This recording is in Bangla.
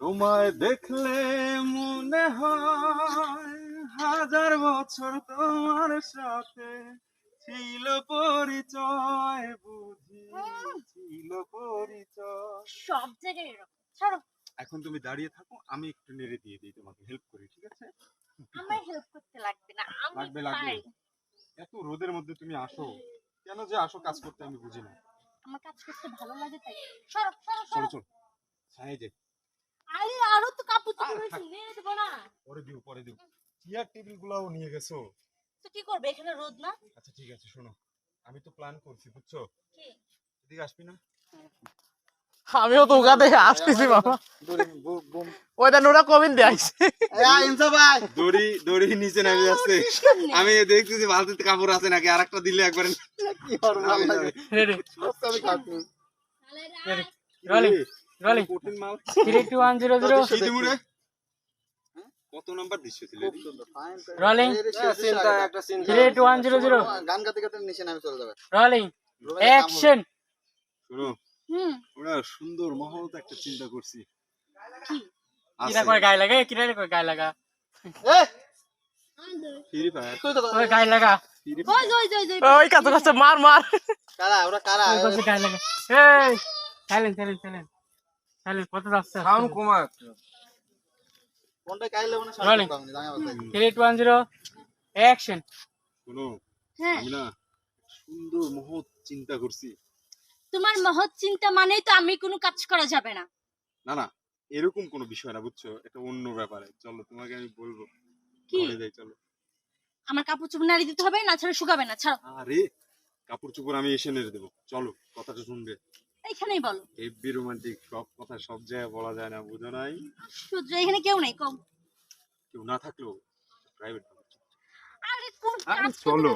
তোমায় দেখলে মনে হয় হাজার বছর তোমার সাথে ছিল পরিচয় বুঝি ছিল পরিচয়। সব জায়গায় এরকম। ছাড়ো। এখন তুমি দাঁড়িয়ে থাকো আমি একটু নেড়ে দিয়ে দিই তোমাকে হেল্প করি ঠিক আছে? আমার হেল্প করতে লাগবে না আমি লাগবে, লাগবে। এত রোদের মধ্যে তুমি আসো। কেন যে আসো কাজ করতে আমি বুঝি না। আমার কাজ করতে ভালো লাগে তাই। সরো সরো সরো চলো হ্যাঁ এই যে। আরে আরও তো কাপড় আরে, চোপড় রয়েছে নিয়ে দেবো না পরে দিও পরে দিও। চেয়ার টেবিল গুলাও নিয়ে গেছো? তো কি করবে এখানে রোদ না? আচ্ছা ঠিক আছে শোনো। আমি তো প্ল্যান করছি বুঝছ? কি? এদিকে আসবি না? আমিও তো ওখানে আসতেছি ওইটা নোরা দিয়ে দড়ি দড়ি নিচে নেমে যাচ্ছে? আমি দেখতেছি বালতিতে কাপড় আছে নাকি আর একটা দিলে একবারে। রোলিং রোলিং কঠিন three two one zero zero কি দিমু রে? কত নাম্বার দিচ্ছ ছিল? Rolling three two one zero zero গান গাতে গাতে নিচে নামে চলে যাবে। রোলিং অ্যাকশন শোনো ওরা সুন্দর একটা চিন্তা করছি। কিরা করে গায়ে লাগা? কিরা করে গায়ে লাগা? ফ্রি ফায়ার ওই গায়ে লাগা? ওই ওই ওই ওই ওই কাছে কাছে মার মার। কারা? ওরা কারা? ওই গায়ে লাগা। এই সাইলেন্ট সাইলেন্ট সাইলেন্ট কত যাচ্ছে সাউন্ড কমা কাইলে মনে অ্যাকশন শোনো হ্যাঁ। আমি না সুন্দর মহৎ চিন্তা করছি। তোমার মহৎ চিন্তা মানেই তো আমি কোনো কাজ করা যাবে না। না না এরকম কোনো বিষয় না বুঝছ? এটা অন্য ব্যাপারে। চলো তোমাকে আমি বলব। কি? যাই চলো। আমার কাপড় চোপড় নাড়ি দিতে হবে না ছাড়া শুকাবে না ছাড়ো। আরে কাপড় চোপড় আমি এসে নেড়ে দেবো। চলো কথাটা শুনবে। এইখানেই বলো। হেভি রোমান্টিক সব কথা সব জায়গায় বলা যায় না বুঝো নাই। সূর্য এখানে কেউ নাই কম। কেউ না থাকলেও প্রাইভেট আরে কোন চলো।